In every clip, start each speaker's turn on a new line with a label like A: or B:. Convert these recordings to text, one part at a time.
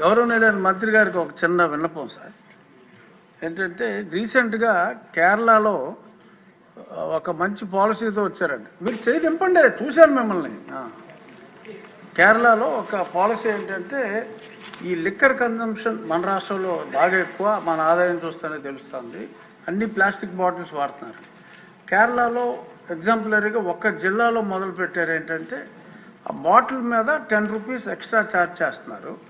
A: గౌరవనీయులైన మంత్రి గారికి ఒక చిన్న విన్నపం సార్. ఏంటంటే రీసెంట్గా కేరళలో ఒక మంచి పాలసీతో వచ్చారండి మీరు చేయి దింపండి చూశాను మిమ్మల్ని. కేరళలో ఒక పాలసీ ఏంటంటే ఈ లిక్కర్ కన్జంప్షన్ మన రాష్ట్రంలో బాగా ఎక్కువ మన ఆదాయం చూస్తేనే తెలుస్తుంది. అన్ని ప్లాస్టిక్ బాటిల్స్ వాడుతున్నారు. కేరళలో ఎగ్జాంపులరీగా ఒక్క జిల్లాలో మొదలు పెట్టారు ఏంటంటే ఆ బాటిల్ మీద టెన్ రూపీస్ ఎక్స్ట్రా ఛార్జ్ చేస్తున్నారు.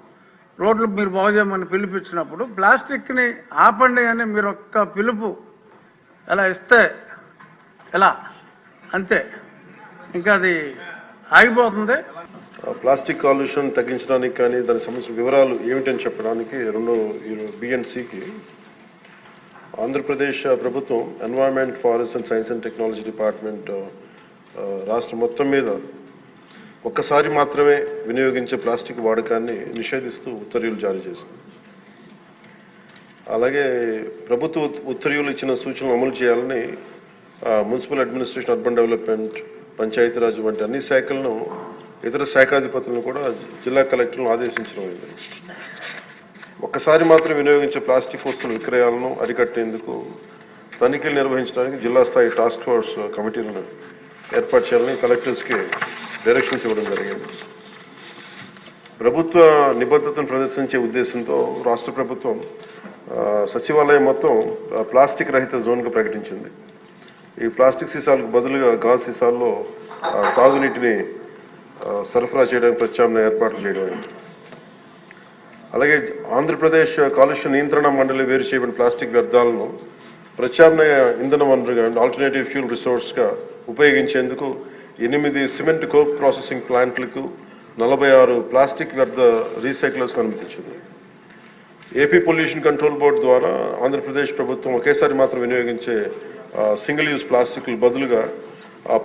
A: రోడ్లు మీరు బాగు చేయమని పిలిపించినప్పుడు ప్లాస్టిక్ని ఆపండి అని మీరు ఒక్క పిలుపు ఎలా ఇస్తే ఎలా? అంతే. ఇంకా అది ఆగిపోతుంది.
B: ప్లాస్టిక్ కాలుష్యం తగ్గించడానికి కానీ దానికి సంబంధించిన వివరాలు ఏమిటని చెప్పడానికి రెండో బిఎన్సికి ఆంధ్రప్రదేశ్ ప్రభుత్వం environment forest and science and technology department రాష్ట్రం మొత్తం మీద ఒక్కసారి మాత్రమే వినియోగించే ప్లాస్టిక్ వాడకాన్ని నిషేధిస్తూ ఉత్తర్వులు జారీ చేస్తుంది. అలాగే ప్రభుత్వ ఉత్తర్వులు ఇచ్చిన సూచనలు అమలు చేయాలని municipal administration urban development Panchayati Raj వంటి అన్ని శాఖలను ఇతర శాఖాధిపతులను కూడా జిల్లా కలెక్టర్లను ఆదేశించడం అయింది. ఒక్కసారి మాత్రం వినియోగించే ప్లాస్టిక్ వస్తువుల విక్రయాలను అరికట్టేందుకు తనిఖీలు నిర్వహించడానికి జిల్లా స్థాయి టాస్క్ ఫోర్స్ కమిటీలను ఏర్పాటు చేయాలని కలెక్టర్స్కి డైరెక్షన్స్ ఇవ్వడం జరిగింది. ప్రభుత్వ నిబద్ధతను ప్రదర్శించే ఉద్దేశంతో రాష్ట్ర ప్రభుత్వం సచివాలయం మొత్తం ప్లాస్టిక్ రహిత జోన్గా ప్రకటించింది. ఈ ప్లాస్టిక్ సీసాలకు బదులుగా గాజు సీసాల్లో తాగునీటిని సరఫరా చేయడానికి ప్రత్యామ్నాయ ఏర్పాట్లు చేయడం. అలాగే ఆంధ్రప్రదేశ్ కాలుష్య నియంత్రణ మండలి వేరు చేయబడిన ప్లాస్టిక్ వ్యర్థాలను ప్రత్యామ్నాయ ఇంధన వనరుగా ఆల్టర్నేటివ్ ఫ్యూల్ రిసోర్స్గా ఉపయోగించేందుకు ఎనిమిది సిమెంట్ కోక్ ప్రాసెసింగ్ ప్లాంట్లకు నలభై ఆరు ప్లాస్టిక్ వ్యర్థ రీసైక్లర్స్ అనుమతించింది. ఏపీ పొల్యూషన్ కంట్రోల్ బోర్డు ద్వారా ఆంధ్రప్రదేశ్ ప్రభుత్వం ఒకేసారి మాత్రం వినియోగించే సింగిల్ యూజ్ ప్లాస్టిక్లు బదులుగా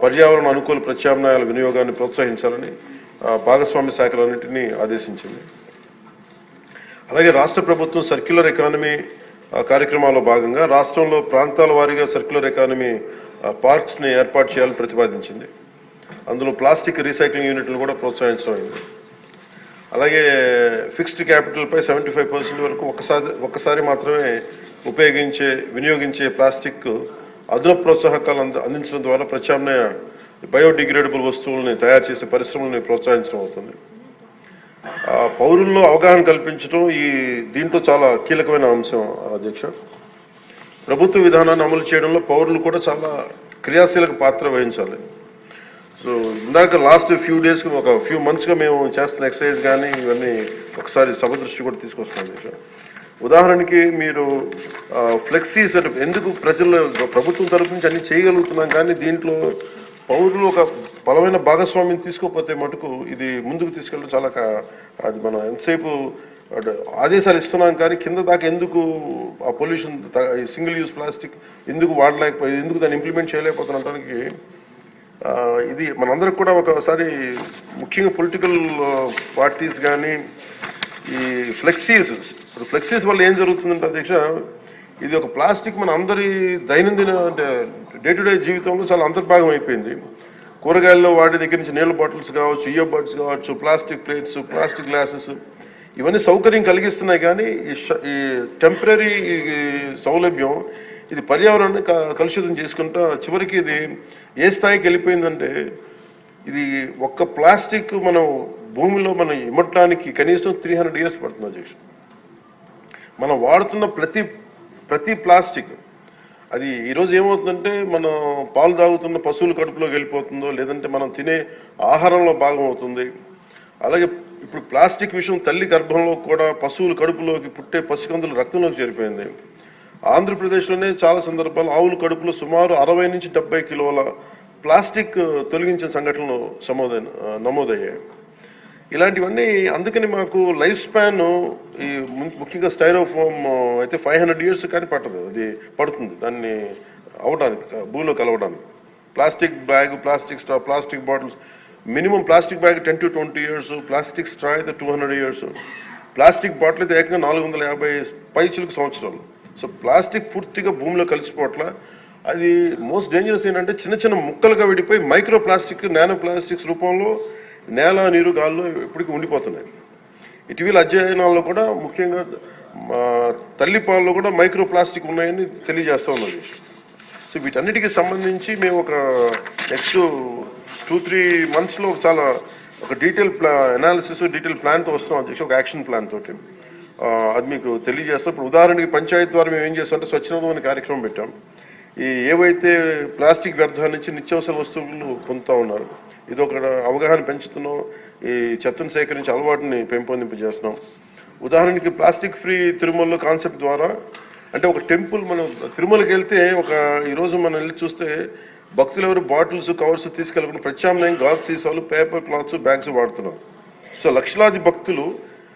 B: పర్యావరణ అనుకూల ప్రత్యామ్నాయాల వినియోగాన్ని ప్రోత్సహించాలని భాగస్వామ్య శాఖలన్నింటినీ ఆదేశించింది. అలాగే రాష్ట్ర ప్రభుత్వం సర్క్యులర్ ఎకానమీ కార్యక్రమాల్లో భాగంగా రాష్ట్రంలో ప్రాంతాల వారీగా సర్క్యులర్ ఎకానమీ పార్క్స్ని ఏర్పాటు చేయాలని ప్రతిపాదించింది. అందులో ప్లాస్టిక్ రీసైక్లింగ్ యూనిట్లు కూడా ప్రోత్సహించడం అయింది. అలాగే ఫిక్స్డ్ క్యాపిటల్పై సెవెంటీ ఫైవ్ పర్సెంట్ వరకు ఒకసారి ఒక్కసారి మాత్రమే ఉపయోగించే వినియోగించే ప్లాస్టిక్ అదనపు ప్రోత్సాహకాలు అంద అందించడం ద్వారా ప్రత్యామ్నాయ బయోడిగ్రేడబుల్ వస్తువుల్ని తయారు చేసే పరిశ్రమల్ని ప్రోత్సహించడం అవుతుంది. పౌరుల్లో అవగాహన కల్పించడం ఈ దీంట్లో చాలా కీలకమైన అంశం అధ్యక్ష. ప్రభుత్వ విధానాన్ని అమలు చేయడంలో పౌరులు కూడా చాలా క్రియాశీలక పాత్ర వహించాలి. సో ఇందాక లాస్ట్ ఫ్యూ డేస్ ఒక ఫ్యూ మంత్స్గా మేము చేస్తున్న ఎక్సర్సైజ్ కానీ ఇవన్నీ ఒకసారి సభ దృష్టి కూడా తీసుకొస్తున్నాం అధ్యక్ష ఉదాహరణకి మీరు ఫ్లెక్సీస్ అంటే ఎందుకు ప్రజల్లో ప్రభుత్వం తరపు నుంచి అన్ని చేయగలుగుతున్నాం కానీ దీంట్లో పౌరులు ఒక బలమైన భాగస్వామ్యం తీసుకోకపోతే మటుకు ఇది ముందుకు తీసుకెళ్ళడం చాలా అది మనం ఎంతసేపు ఆదేశాలు ఇస్తున్నాం కానీ కింద దాకా ఎందుకు ఆ పొల్యూషన్ సింగిల్ యూజ్ ప్లాస్టిక్ ఎందుకు వాడలేకపోయింది ఎందుకు దాన్ని ఇంప్లిమెంట్ చేయలేకపోతున్నటానికి ఇది మనందరికి కూడా ఒకసారి ముఖ్యంగా పొలిటికల్ పార్టీస్ కానీ ఈ ఫ్లెక్సీస్ ఇప్పుడు ఫ్లెక్సీస్ వల్ల ఏం జరుగుతుందంటే అధ్యక్ష ఇది ఒక ప్లాస్టిక్ మన అందరి దైనందిన అంటే డే టు డే జీవితంలో చాలా అంతర్భాగం అయిపోయింది. కూరగాయల్లో వాటి దగ్గర నుంచి నీళ్ళ బాటిల్స్ కావచ్చు ఇయర్ బడ్స్ కావచ్చు ప్లాస్టిక్ ప్లేట్స్ ప్లాస్టిక్ గ్లాసెస్ ఇవన్నీ సౌకర్యం కలిగిస్తున్నాయి కానీ ఈ ఈ టెంపరీ సౌలభ్యం ఇది పర్యావరణాన్ని క- కలుషితం చేసుకుంటా చివరికి ఇది ఏ స్థాయికి వెళ్ళిపోయిందంటే ఇది ఒక్క ప్లాస్టిక్ మనం భూమిలో మనం ఇమ్మటానికి కనీసం త్రీ హండ్రెడ్ ఇయర్స్ పడుతుంది అధ్యక్ష. మనం వాడుతున్న ప్రతి ప్రతి ప్లాస్టిక్ అది ఈరోజు ఏమవుతుందంటే మనం పాలు తాగుతున్న పశువుల కడుపులోకి వెళ్ళిపోతుందో లేదంటే మనం తినే ఆహారంలో భాగం అవుతుంది. అలాగే ఇప్పుడు ప్లాస్టిక్ విషయం తల్లి గర్భంలో కూడా పశువుల కడుపులోకి పుట్టే పసికందులు రక్తంలోకి చేరిపోయింది. ఆంధ్రప్రదేశ్లోనే చాలా సందర్భాలు ఆవుల కడుపులో సుమారు అరవై నుంచి డెబ్బై కిలోల ప్లాస్టిక్ తొలగించిన సంఘటనలు సమోదైన నమోదయ్యాయి. ఇలాంటివన్నీ అందుకని మాకు లైఫ్ స్పాన్ ఈ ముఖ్యంగా స్టైరోఫోమ్ అయితే ఫైవ్ హండ్రెడ్ ఇయర్స్ కానీ పట్టదు. అది పడుతుంది. దాన్ని అవడానికి భూమిలో కలవడానికి. Plastic bag plastic straw plastic bottles minimum plastic bag ten to twenty years plastic straw అయితే two hundred years. Plastic bottle అయితే ఏకంగా నాలుగు వందల యాభై పైచులకు సంవత్సరాలు. సో ప్లాస్టిక్ పూర్తిగా భూమిలో కలిసిపోవట్ల అది మోస్ట్ డేంజరస్ ఏంటంటే చిన్న చిన్న ముక్కలుగా విడిపోయి మైక్రో ప్లాస్టిక్ నానో ప్లాస్టిక్స్ రూపంలో నేల నీరు గాల్లో ఇప్పటికీ ఉండిపోతున్నాయి. ఇటీవల అధ్యయనాల్లో కూడా ముఖ్యంగా మా తల్లి పాలలో కూడా మైక్రో ప్లాస్టిక్ ఉన్నాయని తెలియజేస్తా ఉన్నది. సో వీటన్నిటికీ సంబంధించి మేము ఒక నెక్స్ట్ టూ త్రీ మంత్స్లో చాలా ఒక డీటెయిల్ ప్లా అనాలిసిస్ డీటెయిల్ ప్లాన్తో వస్తున్నాం అధ్యక్ష ఒక యాక్షన్ ప్లాన్ తోటి. అది మీకు తెలియజేస్తాం. ఇప్పుడు ఉదాహరణకి పంచాయత్ ద్వారా మేము ఏం చేస్తామంటే స్వచ్ఛందం అనే కార్యక్రమం పెట్టాం. ఈ ఏవైతే ప్లాస్టిక్ వ్యర్థాల నుంచి నిత్యావసర వస్తువులు పొందుతూ ఉన్నారు ఇది ఒక అవగాహన పెంచుతున్నాం. ఈ చెత్తను సేకరించి అలవాటుని పెంపొందింపజేస్తున్నాం. ఉదాహరణకి ప్లాస్టిక్ ఫ్రీ తిరుమలలో కాన్సెప్ట్ ద్వారా అంటే ఒక టెంపుల్ మనం తిరుమలకి వెళ్తే ఒక ఈరోజు మనం వెళ్ళి చూస్తే భక్తులు ఎవరు బాటిల్స్ కవర్స్ తీసుకెళ్ళకుండా ప్రత్యామ్నాయం గాజు సీసాలు పేపర్ క్లాత్స్ బ్యాగ్స్ వాడుతున్నారు. సో లక్షలాది భక్తులు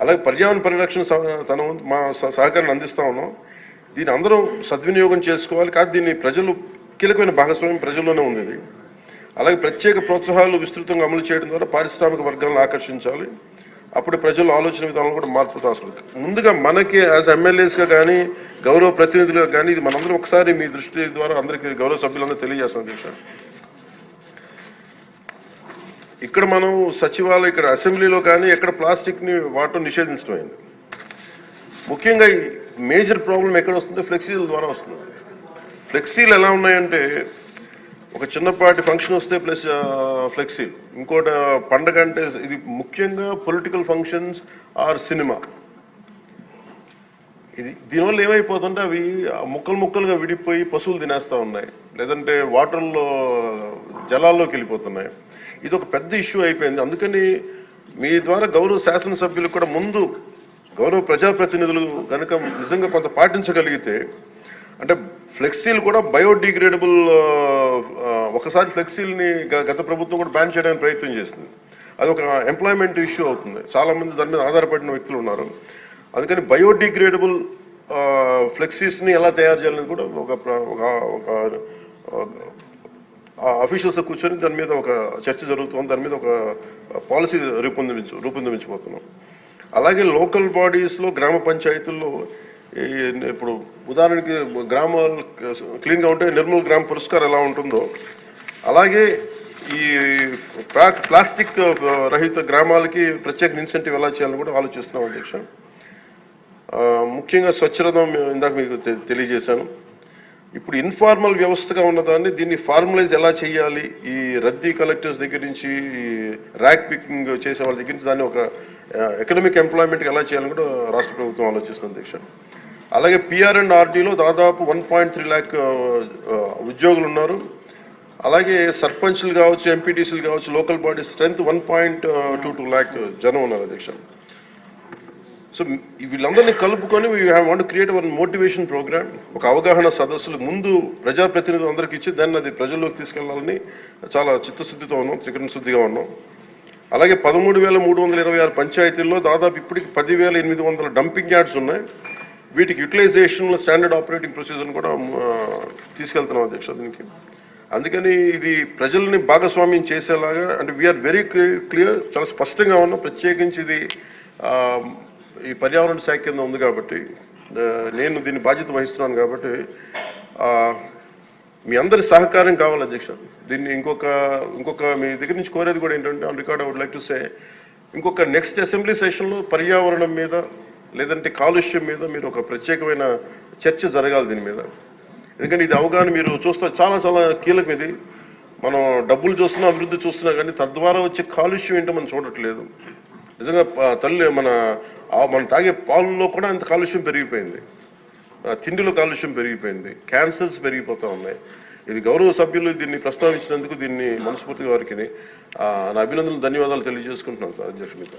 B: అలాగే పర్యావరణ పరిరక్షణ తన మా సహ- సహకారాన్ని అందిస్తా ఉన్నాం. దీన్ని అందరూ సద్వినియోగం చేసుకోవాలి. కాదు దీన్ని ప్రజలు కీలకమైన భాగస్వామ్యం ప్రజల్లోనే ఉంది అలాగే ప్రత్యేక ప్రోత్సాహాలు విస్తృతంగా అమలు చేయడం ద్వారా పారిశ్రామిక వర్గాలను ఆకర్షించాలి. అప్పుడు ప్రజల ఆలోచన విధానంలో కూడా మార్పు అవసరం ముందుగా మనకి యాజ్ ఎమ్మెల్యేస్గా కానీ గౌరవ ప్రతినిధులుగా కానీ ఇది మనందరం ఒకసారి మీ దృష్టి ద్వారా అందరికీ గౌరవ సభ్యులందరూ తెలియజేస్తాం ఇక్కడ మనం సచివాలయం ఇక్కడ అసెంబ్లీలో కానీ ఎక్కడ ప్లాస్టిక్ని వాడటం నిషేధించడం ముఖ్యంగా ఈ మేజర్ ప్రాబ్లం ఎక్కడ వస్తుందో ఫ్లెక్సీల ద్వారా వస్తుంది. ఫ్లెక్సీలు ఎలా ఉన్నాయంటే ఒక చిన్నపాటి ఫంక్షన్ వస్తే ప్లస్ ఫ్లెక్సీ ఇంకోటి పండగ అంటే ఇది ముఖ్యంగా పొలిటికల్ ఫంక్షన్స్ ఆర్ సినిమా. ఇది దీనివల్ల ఏమైపోతుంటే అవి ముక్కలు ముక్కలుగా విడిపోయి పశువులు తినేస్తూ ఉన్నాయి. లేదంటే వాటర్లో జలాల్లోకి వెళ్ళిపోతున్నాయి. ఇది ఒక పెద్ద ఇష్యూ అయిపోయింది. అందుకని మీ ద్వారా గౌరవ శాసనసభ్యులు కూడా ముందు గౌరవ ప్రజాప్రతినిధులు కనుక నిజంగా కొంత పాటించగలిగితే అంటే ఫ్లెక్సీలు కూడా బయోడిగ్రేడబుల్ ఒకసారి ఫ్లెక్సీల్ని గత ప్రభుత్వం కూడా బ్యాన్ చేయడానికి ప్రయత్నం చేసింది. అది ఒక ఎంప్లాయ్మెంట్ ఇష్యూ అవుతుంది. చాలామంది దాని మీద ఆధారపడిన వ్యక్తులు ఉన్నారు. అందుకని బయోడిగ్రేడబుల్ ఫ్లెక్సీస్ని ఎలా తయారు చేయాలని కూడా ఒక ఒక ఒక అఫీషియల్స్ కూర్చొని దాని మీద ఒక చర్చ జరుగుతుంది. దాని మీద ఒక పాలసీ రూపొందించు రూపొందించబోతున్నాం అలాగే లోకల్ బాడీస్లో గ్రామ పంచాయతీల్లో ఇప్పుడు ఉదాహరణకి గ్రామాలు క్లీన్గా ఉంటే నిర్మల్ గ్రామ పురస్కారం ఎలా ఉంటుందో అలాగే ఈ ప్లా- ప్లాస్టిక్ రహిత గ్రామాలకి ప్రత్యేక ఇన్సెంటివ్ ఎలా చేయాలని కూడా ఆలోచిస్తున్నాం అధ్యక్ష. ముఖ్యంగా స్వచ్ఛరథం ఇందాక మీకు తెలియజేశాను. ఇప్పుడు ఇన్ఫార్మల్ వ్యవస్థగా ఉన్నదాన్ని దీన్ని ఫార్మలైజ్ ఎలా చేయాలి? ఈ రద్దీ కలెక్టర్స్ దగ్గర నుంచి ర్యాక్ పికింగ్ చేసే వాళ్ళ దగ్గర నుంచి దాన్ని ఒక ఎకనామిక్ ఎంప్లాయ్మెంట్కి ఎలా చేయాలని కూడా రాష్ట్ర ప్రభుత్వం ఆలోచిస్తుంది అధ్యక్ష అలాగే పిఆర్ అండ్ ఆర్డీలో దాదాపు వన్ పాయింట్ త్రీ ల్యాక్ ఉద్యోగులు ఉన్నారు. అలాగే సర్పంచ్లు కావచ్చు ఎంపీటీసీలు కావచ్చు local body strength one point two two lakh జనం ఉన్నారు అధ్యక్ష సో వీళ్ళందరినీ కలుపుకొని we want create one motivation program ఒక అవగాహన సదస్సులు ముందు ప్రజాప్రతినిధులు అందరికీ ఇచ్చి దాన్ని అది ప్రజల్లోకి తీసుకెళ్ళాలని చాలా చిత్తశుద్ధితో ఉన్నాం త్రికరణ శుద్ధిగా ఉన్నాం. అలాగే పదమూడు వేల మూడు వందల ఇరవై ఆరు పంచాయతీల్లో దాదాపు ఇప్పటికి పదివేల ఎనిమిది వందల డంపింగ్ యార్డ్స్ ఉన్నాయి. వీటికి యూటిలైజేషన్లో స్టాండర్డ్ ఆపరేటింగ్ ప్రొసీజర్ని కూడా తీసుకెళ్తున్నాం అధ్యక్ష దీనికి. అందుకని ఇది ప్రజల్ని భాగస్వామ్యం చేసేలాగా అంటే వీఆర్ వెరీ క్లియర్ చాలా స్పష్టంగా ఉన్నాం. ప్రత్యేకించి ఇది ఈ పర్యావరణ శాఖ కింద ఉంది కాబట్టి నేను దీని బాధ్యత వహిస్తున్నాను కాబట్టి మీ అందరి సహకారం కావాలి అధ్యక్ష. దీన్ని ఇంకొక ఇంకొక మీ దగ్గర నుంచి కోరేది కూడా ఏంటంటే on record I would like to say ఇంకొక నెక్స్ట్ అసెంబ్లీ సెషన్లో పర్యావరణం మీద లేదంటే కాలుష్యం మీద మీరు ఒక ప్రత్యేకమైన చర్చ జరగాలి దీని మీద. ఎందుకంటే ఇది అవగాహన మీరు చూస్తే చాలా చాలా కీలకం ఇది. మనం డబ్బులు చూస్తున్నా అభివృద్ధి చూస్తున్నా కానీ తద్వారా వచ్చే కాలుష్యం ఏంటో మనం చూడట్లేదు. నిజంగా తల్లి మన మనం తాగే పాలలో కూడా అంత కాలుష్యం పెరిగిపోయింది. తిండిలో కాలుష్యం పెరిగిపోయింది. క్యాన్సర్స్ పెరిగిపోతూ ఉన్నాయి. ఇది గౌరవ సభ్యులు దీన్ని ప్రస్తావించినందుకు దీన్ని మనస్ఫూర్తిగా వారికి నా అభినందనలు ధన్యవాదాలు తెలియజేసుకుంటున్నాను సార్. అధ్యక్ష మీద